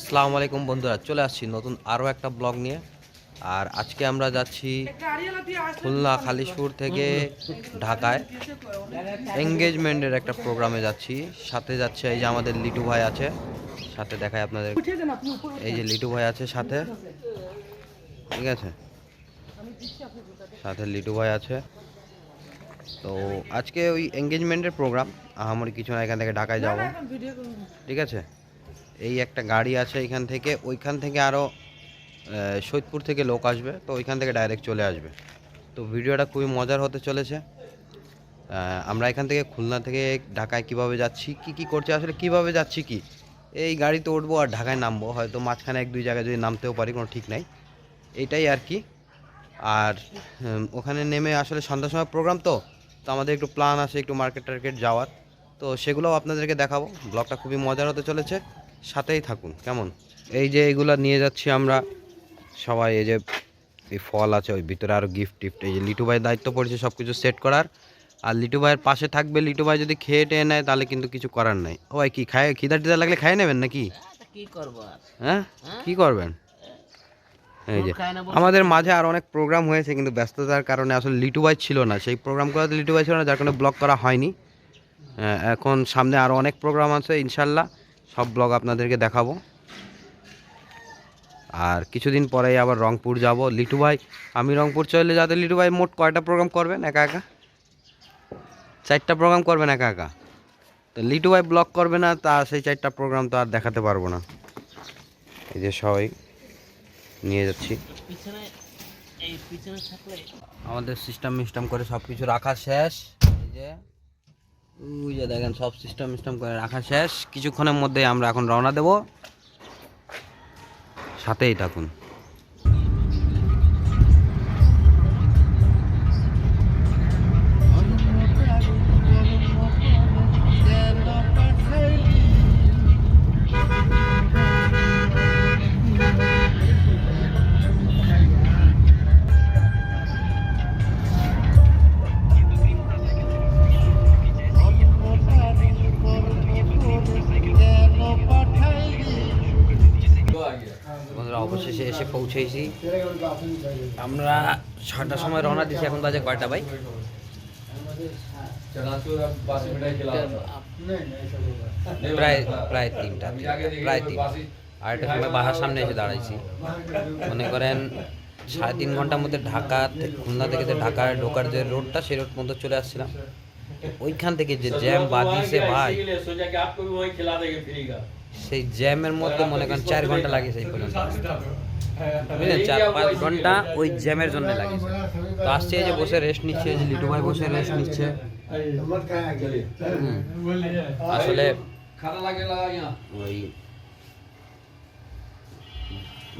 আসসালামু আলাইকুম বন্ধুরা, চলে আসছি নতুন আরও একটা ব্লগ নিয়ে। আর আজকে আমরা যাচ্ছি খুলনা খালিশপুর থেকে ঢাকায়। এঙ্গেজমেন্টের একটা প্রোগ্রামে যাচ্ছি। সাথে যাচ্ছে এই যে আমাদের লিটু ভাই আছে। সাথে দেখায় আপনাদের। এই যে লিটু ভাই আছে সাথে। ঠিক আছে? সাথে লিটু ভাই আছে। তো আজকে ওই এঙ্গেজমেন্টের প্রোগ্রাম আমার কিছু না, এখান থেকে ঢাকায় যাব। ঠিক আছে? এই একটা গাড়ি আছে এখান থেকে, ওইখান থেকে আরও সৈয়দপুর থেকে লোক আসবে, তো ওইখান থেকে ডাইরেক্ট চলে আসবে। তো ভিডিওটা খুবই মজার হতে চলেছে। আমরা এখান থেকে খুলনা থেকে ঢাকায় কীভাবে যাচ্ছি, কি কি করছে, আসলে কীভাবে যাচ্ছি কি, এই গাড়িতে উঠবো আর ঢাকায় নামবো, হয়তো মাঝখানে এক দুই জায়গায় যদি নামতেও পারি, কোনো ঠিক নাই। এইটাই আর কি। আর ওখানে নেমে আসলে সন্ধ্যার সময় প্রোগ্রাম তো তো আমাদের একটু প্ল্যান আছে একটু মার্কেট টার্কেট যাওয়ার। তো সেগুলোও আপনাদেরকে দেখাবো ব্লগটা খুবই মজার হতে চলেছে। সাথেই থাকুন কেমন? এই যে এইগুলো নিয়ে যাচ্ছি আমরা। সবাই এই যে এই ফল আছে ওই ভিতরে আরও গিফট টিফট এই যে লিটু ভাইয়ের দায়িত্ব পড়েছে সব কিছু সেট করার। আর লিটু ভাইয়ের পাশে থাকবে লিটু ভাই যদি খেয়ে টেয়ে নেয় তাহলে কিন্তু কিছু করার নাই। ও ভাই কি খায় খিদা টিদা লাগলে খাই নেবেন নাকি? কি করব হ্যাঁ? কি করবেন? এই যে। আমাদের মাঝে আর অনেক প্রোগ্রাম হয়েছে কিন্তু ব্যস্ততার কারণে আসলে লিটু ভাই ছিল না। সেই প্রোগ্রাম করাতে লিটু ভাই ছিল না যার কারণে ব্লক করা হয়নি। এখন সামনে আরও অনেক প্রোগ্রাম আছে ইনশাল্লাহ। সব ব্লগ আপনাদেরকে দেখাবো। আর কিছুদিন পরেই আবার রংপুর যাব। লিটু ভাই আমি রংপুর চলে যাতে লিটু ভাই মোট কয়টা প্রোগ্রাম করবেন একা একা? চারটা প্রোগ্রাম করবেন একা একা? তো লিটু ভাই ব্লগ করবে না তা সেই চারটা প্রোগ্রাম তো আর দেখাতে পারব না। এই যে সবাই নিয়ে যাচ্ছি। আমাদের সিস্টেম মিস্টেম করে সব কিছু রাখা শেষ। এই যে ওই যে দেখেন, সব সিস্টেম সিস্টেম করে রাখা শেষ। কিছুক্ষণের মধ্যে আমরা এখন রওনা দেব। সাথেই থাকুন। পৌঁছেছি আমরা ছটার সময় রওনা দিয়েছি এখন বাজে কয়টা ভাই? প্রায় প্রায় তিনটা, প্রায় তিন আরেকটা সময় বাহার সামনে এসে দাঁড়াইছি। মনে করেন সাড়ে তিন ঘণ্টার মধ্যে ঢাকা খুলনা থেকে যে ঢাকায় ঢোকার যে রোডটা, সেই রোড মধ্যে চলে আসছিলাম। ওইখান থেকে যে জ্যাম বাদিছে ভাই, সেই জ্যামের মধ্যে মনে করেন চার ঘণ্টা লাগে সেই পর্যন্ত। বুঝলেন চার পাঁচ ঘণ্টা ওই জ্যামের জন্য লাগিয়েছে। তো আসছে যে বসে রেস্ট নিচ্ছে যে লিটু ভাই বসে রেস্ট নিচ্ছে। আসলে ওই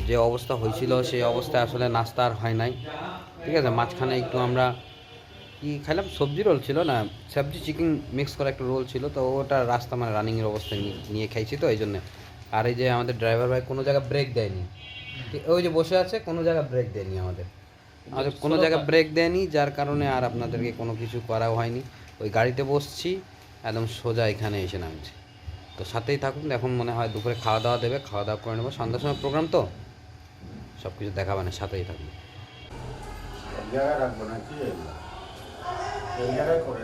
যে অবস্থা হয়েছিল সেই অবস্থায় আসলে নাস্তা আর হয় নাই। ঠিক আছে মাঝখানে একটু আমরা কি খাইলাম? সবজি রোল ছিল না? সবজি চিকেন মিক্স করা একটা রোল ছিল তো ওটা রাস্তা মানে রানিংয়ের অবস্থায় নিয়ে খাইছি তো এই জন্য আর এই যে আমাদের ড্রাইভার ভাই কোনো জায়গায় ব্রেক দেয়নি। ওই যে বসে আছে কোনো জায়গায় ব্রেক দেয়নি আমাদের। আমাদের কোনো জায়গায় ব্রেক দেয়নি যার কারণে আর আপনাদেরকে কোনো কিছু করাও হয়নি। ওই গাড়িতে বসছি একদম সোজা এখানে এসে নামছি। তো সাথেই থাকুন এখন মনে হয় দুপুরে খাওয়া দাওয়া দেবে খাওয়া দাওয়া করে নেব। সন্ধ্যার সময় প্রোগ্রাম তো? সব কিছু দেখাবে না সাথেই থাকুন। জায়গায় রাখব না কি জায়গায় করে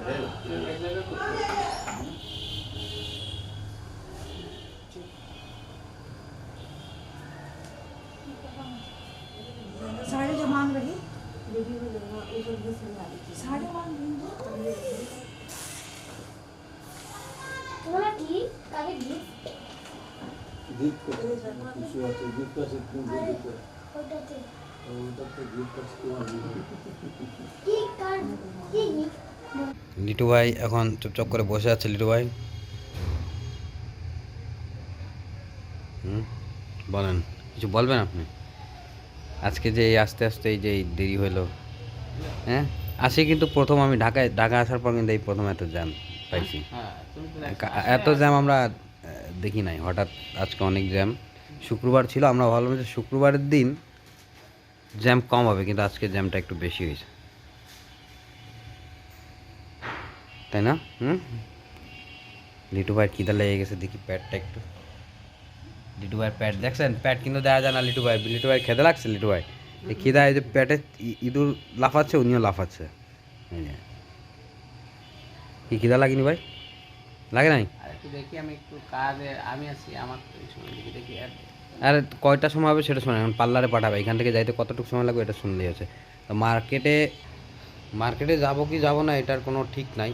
লিটু ভাই এখন চুপচাপ করে বসে আছে, লিটু ভাই। হুম? বলেন, কিছু বলবেন আপনি? আজকে যে আস্তে আস্তে এই যে দেরি হলো হ্যাঁ? আসি কিন্তু প্রথম আমি ঢাকায় ঢাকা আসার পর কিন্তু এই প্রথম এত জ্যাম পাইছি। হ্যাঁ কা- এত জ্যাম আমরা দেখি নাই। হঠাৎ আজকে অনেক জ্যাম শুক্রবার ছিল আমরা ভাবলাম যে শুক্রবারের দিন জ্যাম কম হবে কিন্তু আজকে জ্যামটা একটু বেশি হয়েছে। তাই না? হুম? লিটু ভাই খিদা লেগে গেছে দেখি প্যাটটা একটু। লিটু ভাইয়ের প্যাট দেখছেন? প্যাট কিন্তু দেওয়া যায় না লিটু ভাই। লিটু ভাই খেতে লাগছে লিটু ভাই। এই খিদায় যে প্যাটে ই- ইঁদুর লাফাচ্ছে উনিও লাফাচ্ছে। কি খিদা লাগেনি ভাই? লাগে নাই? আর একটু দেখি আমি একটু কাজে আমি আছি আমার দেখি আর কয়টা সময় হবে সেটা শোনা এখন পার্লারে পাঠাবে এখান থেকে যাইতে কতটুকু সময় লাগবে এটা শুনলেই আছে তো মার্কেটে মার্কেটে যাব কি যাব না এটার কোনো ঠিক নাই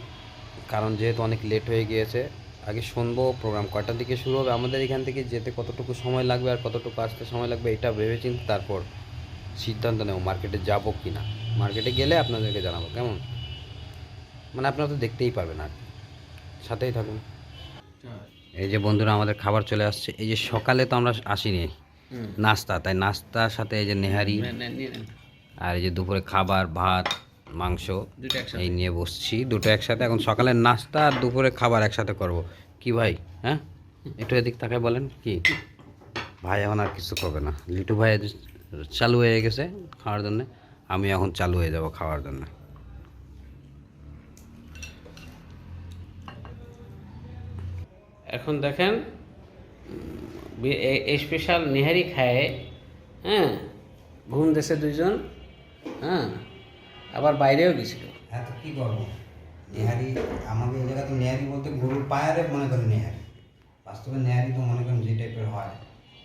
কারণ যেহেতু অনেক লেট হয়ে গিয়েছে। আগে শুনব প্রোগ্রাম কয়টার দিকে শুরু হবে আমাদের এখান থেকে যেতে কতটুকু সময় লাগবে আর কতটুকু আসতে সময় লাগবে এটা ভেবে চিন্তে তারপর সিদ্ধান্ত নেব মার্কেটে যাব কি না মার্কেটে গেলে আপনাদেরকে জানাব কেমন? মানে আপনারা তো দেখতেই পারবেন আর সাথেই থাকুন। এই যে বন্ধুরা আমাদের খাবার চলে আসছে। এই যে সকালে তো আমরা আসিনি। নাস্তা তাই নাস্তার সাথে এই যে নেহারি। আর এই যে দুপুরে খাবার ভাত মাংস এই নিয়ে বসছি। দুটো একসাথে। এখন সকালের নাস্তা আর দুপুরে খাবার একসাথে করব। কি ভাই হ্যাঁ? একটু এদিক তাকায় বলেন কি? ভাই এখন আর কিছু করবে না। লিটু ভাই চালু হয়ে গেছে খাওয়ার জন্য। আমি এখন চালু হয়ে যাব খাওয়ার জন্য। এখন দেখেন স্পেশাল নেহারি খায় হ্যাঁ? ঘুম দেশে দুইজন হ্যাঁ? আবার বাইরেও গেছিল। হ্যাঁ তো কী করব? নেহারি, আমাদের এই জায়গাতে নেহারি বলতে গরুর পায়ারে মনে করেন নেহারি। বাস্তবে নেহারি তো মনে করেন যে টাইপের হয়।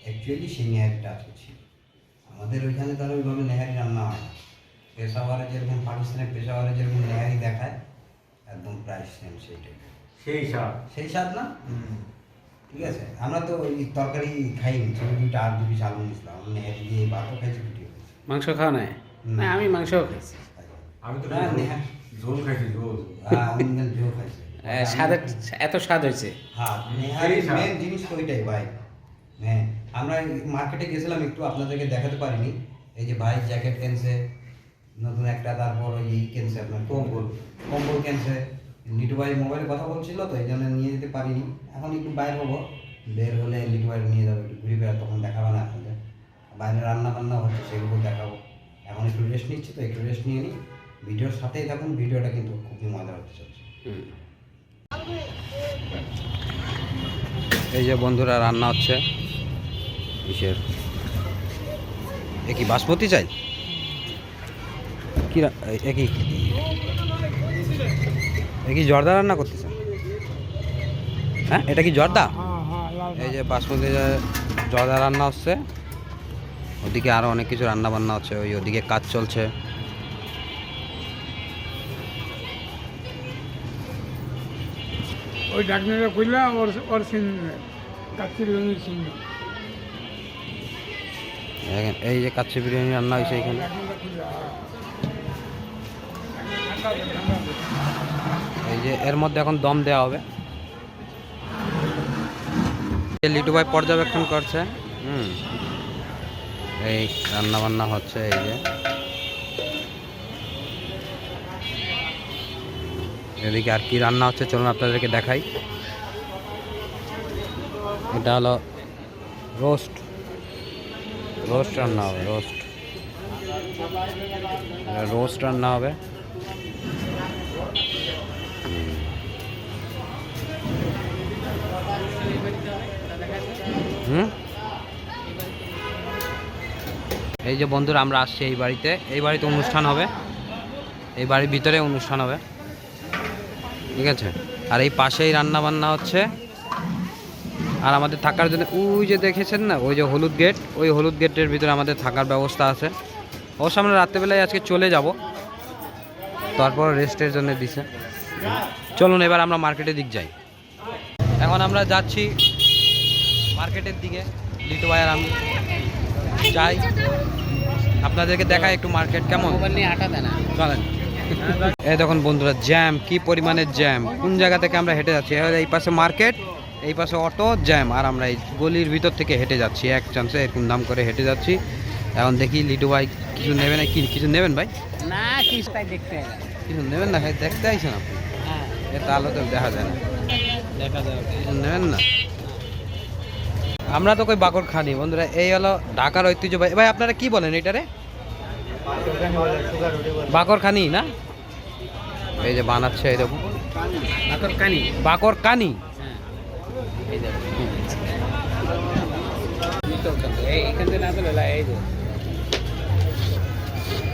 অ্যাকচুয়ালি সেই নেহারিটা আজকে আমাদের ওইখানে তাহলে ওইভাবে নেহারি রান্না হয়। পেশাওয়ারে যেরকম পাকিস্তানের পেশাওয়ারে যেরকম নেহারি দেখায় একদম প্রায় সেম সেই টাইপের সেই সব সেই স্বাদ না? ঠিক আছে আমরা তো ওই তরকারি খাইনি ছোটো দুইটা আর দুটি চালু নিয়েছিলাম আমরা নেহারি দিয়ে ভাতও খাইছি খাইছি মাংস খাওয়া নাই? না। আমি মাংসও খাইছি। আমি তো না, ঝোল খাইছি ঝোল। হ্যাঁ, আমি ঝোল খাইছি। এত স্বাদ হয়েছে। হ্যাঁ নেহারি মেন জিনিস তো ওইটাই ভাই হ্যাঁ আমরা মার্কেটে গেছিলাম একটু আপনাদেরকে দেখাতে পারিনি। এই যে ভাই জ্যাকেট কেনছে নতুন একটা তারপর ওই কিনছে আপনার কম্বল। কম্বল কেনছে। লিটু ভাই মোবাইলে কথা বলছিল তো এই জন্য নিয়ে যেতে পারিনি। এখন একটু বাইর হব। বের হলে লিটু ভাই নিয়ে যাব একটু ঘুরে বেড়া তখন দেখাবো না আপনাদের। বাইরে রান্না বান্না হচ্ছে সেগুলো দেখাবো। এখন একটু রেস্ট নিচ্ছি তো একটু রেস্ট নিয়ে নিই। ভিডিওর সাথেই থাকুন ভিডিওটা কিন্তু খুবই মজা হতে চলছে। এই যে বন্ধুরা রান্না হচ্ছে। কিসের? এ কি বাসমতি চাই? কি রা- এ- এ কি? এ কি জর্দা রান্না করতেছেন হ্যাঁ এটা কি জর্দা? এই যে বাসমতি জর্দা রান্না হচ্ছে ওদিকে আরও অনেক কিছু রান্না বান্না হচ্ছে ওই ওদিকে কাজ চলছে। ওই ডাকনাটা খুললা ওর ওর সিন কাচ্চি রঙের সিন। এখানে- এই যে কাচ্চি বিরিয়ানি রান্না হয়েছে এখানে। এই যে এর মধ্যে এখন দম দেওয়া হবে। লিটু ভাই পর্যবেক্ষণ করছে। হুম। এই রান্না বান্না হচ্ছে, এই যে। এদিকে আর কি রান্না হচ্ছে, চলুন আপনাদেরকে দেখাই। এটা হলো রোস্ট রোস্ট রান্না হবে, রোস্ট। রোস্ট রান্না হবে। হুম। এই যে বন্ধুরা, আমরা আসছি এই বাড়িতে। এই বাড়িতে অনুষ্ঠান হবে। এই বাড়ির ভিতরে অনুষ্ঠান হবে। ঠিক আছে? আর এই পাশেই রান্না বান্না হচ্ছে আর আমাদের থাকার জন্য ওই যে দেখেছেন না ওই যে হলুদ গেট ওই হলুদ গেটের ভিতরে আমাদের থাকার ব্যবস্থা আছে। অবশ্য আমরা রাত্রেবেলায় আজকে চলে যাব। তারপর রেস্টের জন্য দিছে। চলুন এবার আমরা মার্কেটের দিক যাই। এখন আমরা যাচ্ছি মার্কেটের দিকে লিটু ভাই আর আমি। যাই। আপনাদেরকে দেখাই একটু মার্কেট কেমন। চলেন। এই দেখুন বন্ধুরা জ্যাম কি পরিমাণের জ্যাম কোন জায়গা থেকে আমরা হেঁটে যাচ্ছি? এই পাশে মার্কেট এই পাশে অটো জ্যাম। আর আমরা এই গলির ভিতর থেকে হেঁটে যাচ্ছি। এক চান্সে এরকম দাম করে হেঁটে যাচ্ছি। এখন দেখি লিটু ভাই কিছু নেবেন কি কিছু নেবেন ভাই? না কি তাই দেখতে কিছু নেবেন না ভাই? দেখতে আইছেন আপনি? হ্যাঁ। এটা আলো তো দেখা যায় না। দেখা যাবে কিছু নেবেন না? আমরা তো কই বাকর খানি। বন্ধুরা এই হলো ঢাকার ঐতিহ্য ভাই। ভাই আপনারা কি বলেন এটারে বাকর খানি না? এই যে বানাচ্ছে এই দেখুন। এখন কানি বাকর কানি। এই যে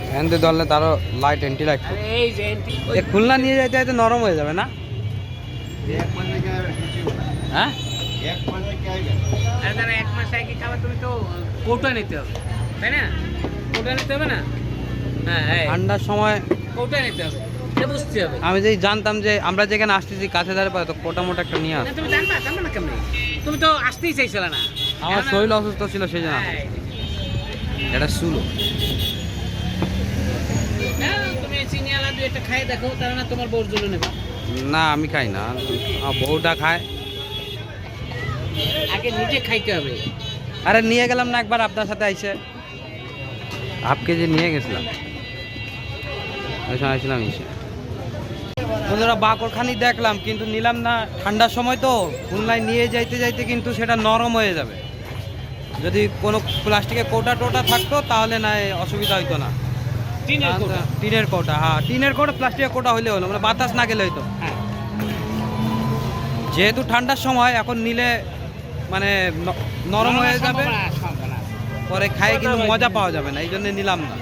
এখান থেকে ধরলে তারও লাইট এন্টি লাইট খুলনা নিয়ে যাইতে যাইতে নরম হয়ে যাবে না? হ্যাঁ? এক মাস আগে খাবার তুমি তো কৌটা নিতে হবে তাই না? কৌটা নিতে হবে না? হ্যাঁ ঠান্ডার সময় কৌটা নিতে হবে। আমি যদি জানতাম যে আমরা যেখানে আসতেছি কাছে ধারে তো কোটা মোটা একটা নিয়ে তুমি জানবা জানবা না কেমনি? তুমি তো আসতেই চাইছিলে না। আমার শরীর অসুস্থ ছিল সেই জন্য হ্যাঁ, এটা শুলো না, তুমি দুই একটা খাই দেখো তাহলে না তোমার বউর জন্য নেবা। না আমি খাই না। বউটা খায়। আগে নিজে খাইতে হবে। আরে নিয়ে গেলাম না একবার আপনার সাথে আইসে। হাফ কেজি নিয়ে গেছিলাম। ওই সময় আসছিলাম এসে বন্ধুরা বাকরখানি দেখলাম কিন্তু নিলাম না। ঠান্ডার সময় তো খুলনায় নিয়ে যাইতে যাইতে কিন্তু সেটা নরম হয়ে যাবে। যদি কোনো প্লাস্টিকের কোটা টোটা থাকতো তাহলে না অসুবিধা হইতো না। টিনের কৌটা? টিনের কোটা হ্যাঁ টিনের কোটা প্লাস্টিকের কোটা হইলে হলো মানে বাতাস না গেলে হইতো। হ্যাঁ। যেহেতু ঠান্ডার সময় এখন নিলে মানে নরম হয়ে যাবে। পরে খাই কিন্তু মজা পাওয়া যাবে না এই জন্য নিলাম না।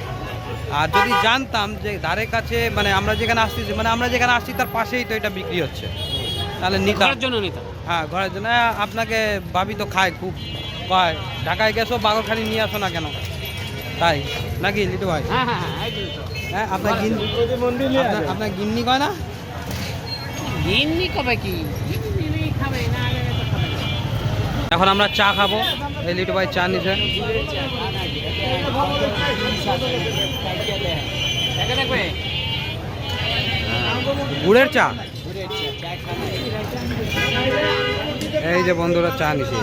আর যদি জানতাম যে ধারে কাছে মানে আমরা যেখানে আসতেছি মানে আমরা যেখানে আসছি তার পাশেই তো এটা বিক্রি হচ্ছে। তাহলে নিতাম। ঘরের জন্য নিতাম। হ্যাঁ ঘরের জন্য। হ্যাঁ, আপনাকে ভাবি তো খায় খুব। কয় ঢাকায় গেছো বাগরখানি নিয়ে আসো না কেন? তাই? নাকি লিটু ভাই? হ্যাঁ হ্যাঁ হ্যাঁ আপনার গিন আপনার- গিন্নি কয় না? গিন্নি কবে কি? গিন্নি নেই খাবে না আগে তো খাবে না। এখন আমরা চা খাব। এই লিটু ভাই চা নিছে। গুড়ের চা? এই যে বন্ধুরা চা নিছে।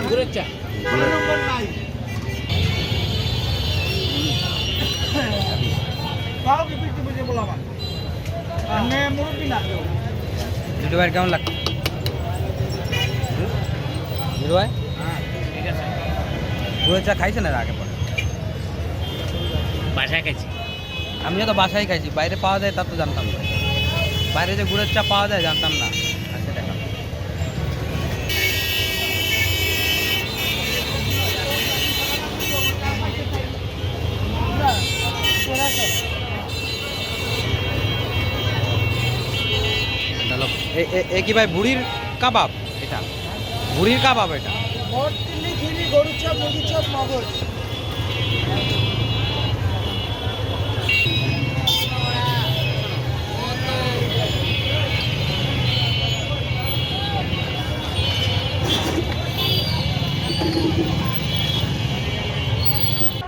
না কেমন লাগছে? গুড়ের চা খাইছেন এর আগে? বাসায় খাইছি। আমিও তো বাসায় খাইছি বাইরে পাওয়া যায় তা তো জানতাম না। বাইরে যে গুড়ের চা পাওয়া যায় জানতাম না দেখলাম এ- কি ভাই বুড়ির কাবাব এটা? বুড়ির কাবাব এটা? মোট চিল্লি খিরি গরুর চপ মুরগির চপ মগজ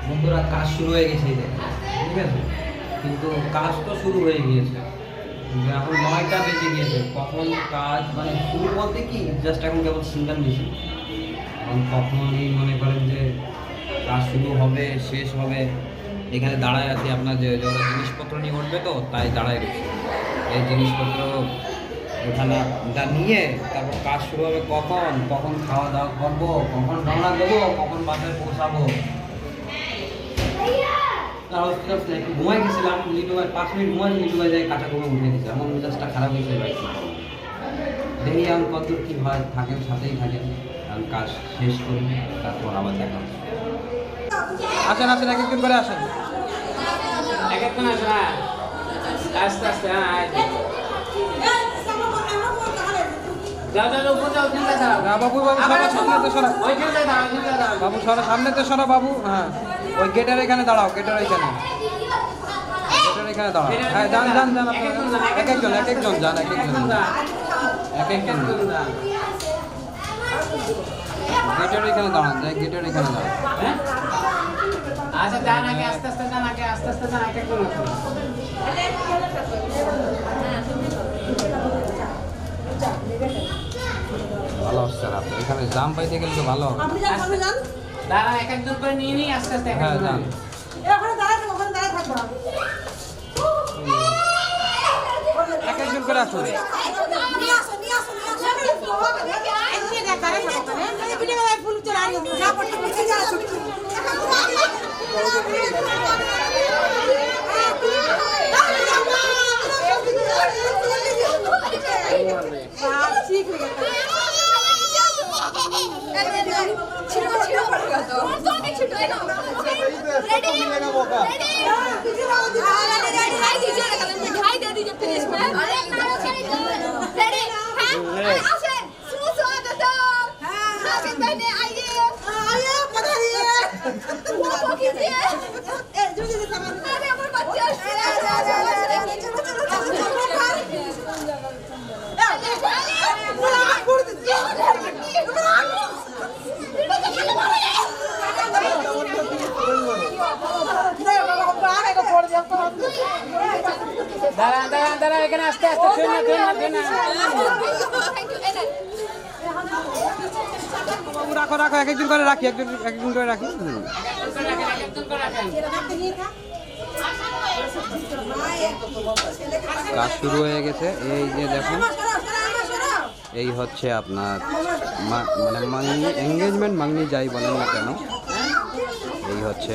বন্ধুরা, কাজ শুরু হয়ে গেছে ঠিক আছে? কিন্তু কাজ তো শুরু হয়ে গিয়েছে। এখন নয়টা বেজে গিয়েছে। কখন কাজ মানে শুরু বলতে কি জাস্ট এখন কেবল সিঙ্গেল মেশিন এখন কখনই মনে করেন যে কাজ শুরু হবে, শেষ হবে। এখানে দাঁড়ায় আছে আপনার যে জিনিসপত্র নিয়ে উঠবে তো, তাই দাঁড়ায় রয়েছে। এই জিনিসপত্র ওখানে যা নিয়ে তারপর কাজ শুরু হবে কখন? কখন খাওয়া দাওয়া করব? কখন রওনা দেবো? কখন বাসায় পৌঁছাবো? গেছিলাম পাঁচ মিনিট গেছে খারাপ দেখি আমি কতদূর কী হয়, থাকেন, সাথেই থাকেন। কাজ শেষ তারপর আবার দেখা আসেন আসেন, এক একজন করে আসেন। এক এক আছে না আস্তে আস্তে হ্যাঁ বাবু বাবু সরা। দাঁড়াও বাবু সরা বাবু। হ্যাঁ। ওই গেটের এখানে দাঁড়াও গেটের এখানে গেটের এখানে দাঁড়াও। হ্যাঁ যান যান যান এক একজন এক একজন যান এক একজন এক একজন। গেটের এখানে দাঁড়ান যাই গেটের এখানে দাঁড়ান। হ্যাঁ? আচ্ছা যান আগে আস্তে আস্তে যান আগে আস্তে আস্তে যান এক এক করে উঠুন। ভালো হচ্ছে না আপনার এখানে জাম পাইতে গেলে তো ভালো হবে। এক একজন করে নিয়ে নিই আস্তে আস্তে হ্যাঁ যান। এক একজন করে আসুন। ঠিক হয়ে গেছে। Yeah. এখানে আস্তে আস্তে ট্রেন না ট্রেন না রাখো রাখো এক একজন করে রাখি একজন এক একজন করে রাখি। কাজ শুরু হয়ে গেছে। এই যে দেখুন এই হচ্ছে আপনার মা- মানে মাংনি এঙ্গেজমেন্ট মাংনি যাই বলেন না কেন এই হচ্ছে।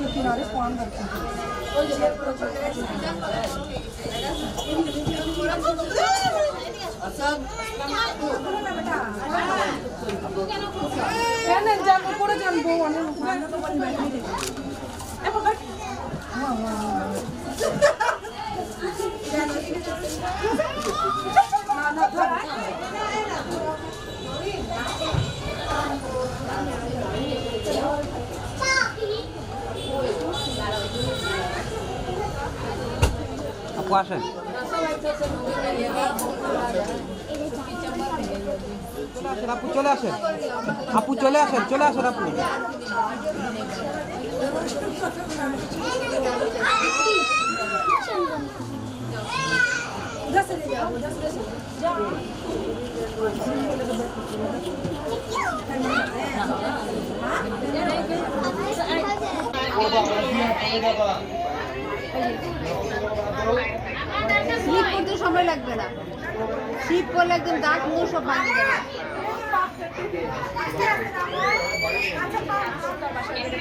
చెప్తున్నారు ఫోన్ জানব করে জানব অনেক না না আপু আসেন আপু চলে আসেন আপু চলে আসেন চলে আসেন আপু স্লিপ করতে সময় লাগবে না। স্লিপ করলে একদম দাঁত মুখ সব ভাঙে যাবে এই যে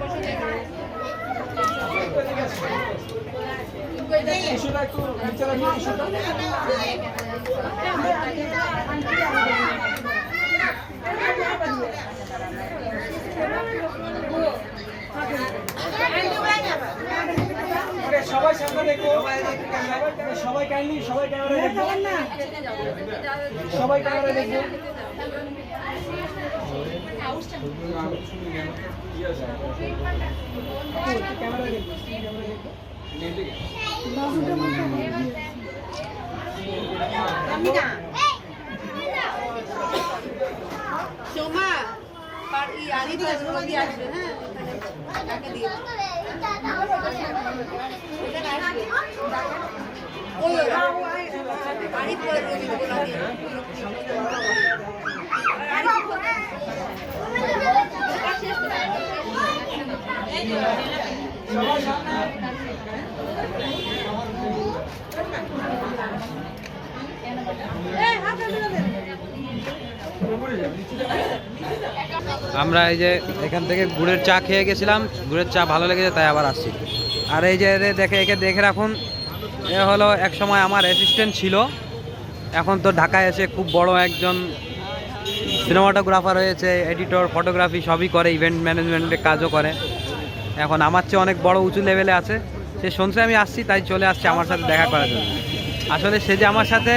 বসে দেখো। সবাই সামনে দেখো সবাই কাইন্ডলি সবাই ক্যামেরা সবাই ক্যামেরা দেখো ক্যামেরা দেখো সোমা আর ই আরিফ আসবে দিয়ে আসবে হ্যাঁ? তাকে দিয়ে। আমরা এই যে এখান থেকে গুড়ের চা খেয়ে গেছিলাম, গুড়ের চা ভালো লেগেছে, তাই আবার আসছি। আর এই যে দেখে, একে দেখে রাখুন এ হলো এক সময় আমার অ্যাসিস্ট্যান্ট ছিল। এখন তো ঢাকায় এসে খুব বড় একজন সিনেমাটোগ্রাফার হয়েছে এডিটর ফটোগ্রাফি সবই করে ইভেন্ট ম্যানেজমেন্টের কাজও করে। এখন আমার চেয়ে অনেক বড় উঁচু লেভেলে আছে। সে শুনছে আমি আসছি, তাই চলে আসছে আমার সাথে দেখা করার জন্য। আসলে সে যে আমার সাথে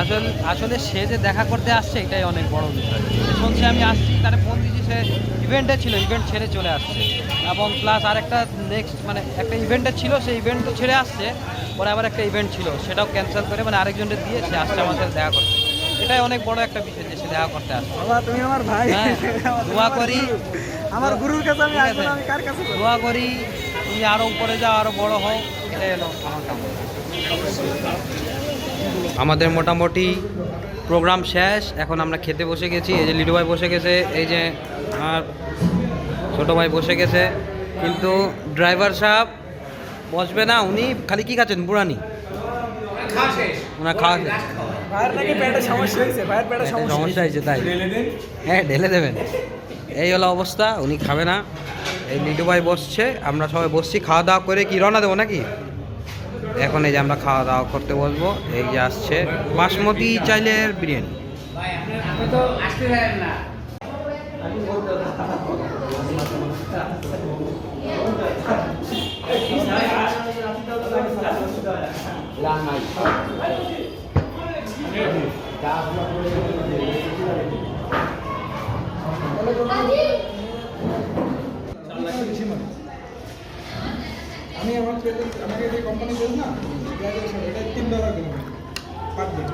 আসলে আসলে সে যে দেখা করতে আসছে, এটাই অনেক বড় বিষয়। শুনছে আমি আসছি তারে ফোন দিয়েছি সে ইভেন্টে ছিল ইভেন্ট ছেড়ে চলে আসছে। এবং প্লাস আরেকটা নেক্সট মানে একটা ইভেন্টে ছিল সেই ইভেন্ট তো ছেড়ে আসছে পরে আবার একটা ইভেন্ট ছিল সেটাও ক্যান্সেল করে মানে আরেকজনকে দিয়ে সে আসছে আমার সাথে দেখা করতে। এটাই অনেক বড় একটা বিষয় যে সে দেখা করতে আসছে। বাবা তুমি আমার ভাই। হ্যাঁ, দোয়া করি আমার গুরুর কাছে আমি আমি কার কাছে দোয়া করি তুমি আরও উপরে যাও আরও বড় হও এটাই হলো আমার কাম আমাদের মোটামুটি প্রোগ্রাম শেষ এখন আমরা খেতে বসে গেছি এই যে লিডু ভাই বসে গেছে এই যে আর ছোটো ভাই বসে গেছে কিন্তু ড্রাইভার সাহেব বসবে না উনি খালি কি খাচ্ছেন বুড়ানি? ওনার খাওয়া শেষ। ভাইয়ের নাকি পেটে সমস্যা হয়েছে তাই। হ্যাঁ ঢেলে দেবেন। এই হলো অবস্থা উনি খাবে না। এই লিটু ভাই বসছে আমরা সবাই বসছি খাওয়া দাওয়া করে কি রওনা দেবো নাকি? এখন এই যে আমরা খাওয়া দাওয়া করতে বসবো এই যে আসছে বাসমতি চাইলের বিরিয়ানি। আমি আমার পেটে- আমাকে যে কোম্পানি দেন না গ্রাজুয়েশন এটা তিন ডলার কিলোমিটার পার দিন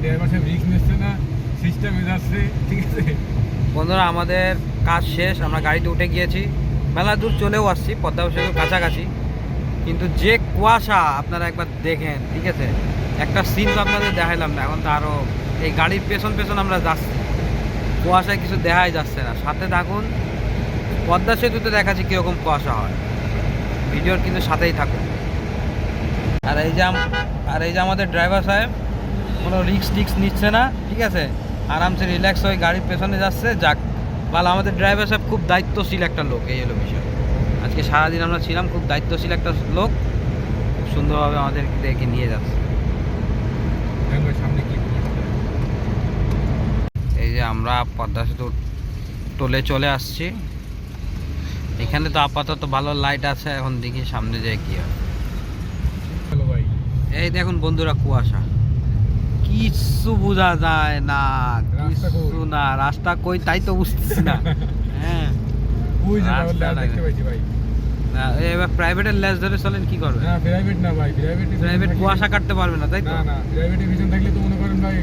ড্রাইভার সাহেব রিস্ক নিচ্ছে না সিস্টেমে যাচ্ছে ঠিক আছে? বন্ধুরা আমাদের কাজ শেষ আমরা গাড়িতে উঠে গিয়েছি। মেলা দূর চলেও আসছি পদ্মা সেতুর কাছাকাছি। কিন্তু যে কুয়াশা আপনারা একবার দেখেন ঠিক আছে? একটা সিন তো আপনাদের দেখাইলাম না এখন তো আরও এই গাড়ির পেছন পেছন আমরা যাচ্ছি। কুয়াশায় কিছু দেখাই যাচ্ছে না। সাথে থাকুন, পদ্মা সেতুতে দেখাচ্ছি কীরকম কুয়াশা হয়। ভিডিওর কিন্তু সাথেই থাকুন। আর এই যে আর এই যে আমাদের ড্রাইভার সাহেব, কোনো রিক্স টিক্স নিচ্ছে না, ঠিক আছে? আরামসে রিল্যাক্স হয়ে গাড়ির পেছনে যাচ্ছে, যাক। ভালো আমাদের ড্রাইভার সাহেব খুব দায়িত্বশীল একটা লোক, এই হলো বিষয়। আজকে সারাদিন আমরা ছিলাম খুব দায়িত্বশীল একটা লোক, খুব সুন্দরভাবে আমাদের দেখে নিয়ে যাচ্ছে। সামনে কি আমরা পদ্মা সেতু টোলে চলে আসছি। এখানে তো আপাতত ভালো লাইট আছে এখন দেখি সামনে যায় কি হয়। এই দেখুন বন্ধুরা কুয়াশা। কিচ্ছু বোঝা যায় না? কিছু না রাস্তা কই তাই তো বুঝতেছি না। হ্যাঁ। এবার প্রাইভেটের ধরে চলেন কি করবে না প্রাইভেট না ভাই প্রাইভেট প্রাইভেট কুয়াশা কাটতে পারবে না তাই তো? না না প্রাইভেটের পিছন থাকলে তো মনে করেন ভাই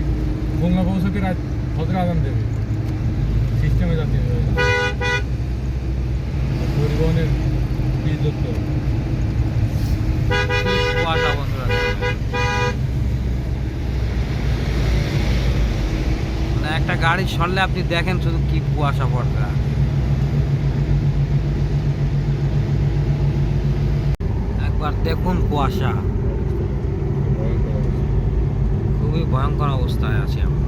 গঙ্গা পৌঁছতে রাত ফজর আজান দেবে। সিস্টেমে যাচ্ছে। পরিবহনের বীজ বন্ধুরা মানে একটা গাড়ি সরলে আপনি দেখেন শুধু কি কুয়াশা পড়তে একবার দেখুন কুয়াশা। খুবই ভয়ঙ্কর অবস্থায় আছি আমরা।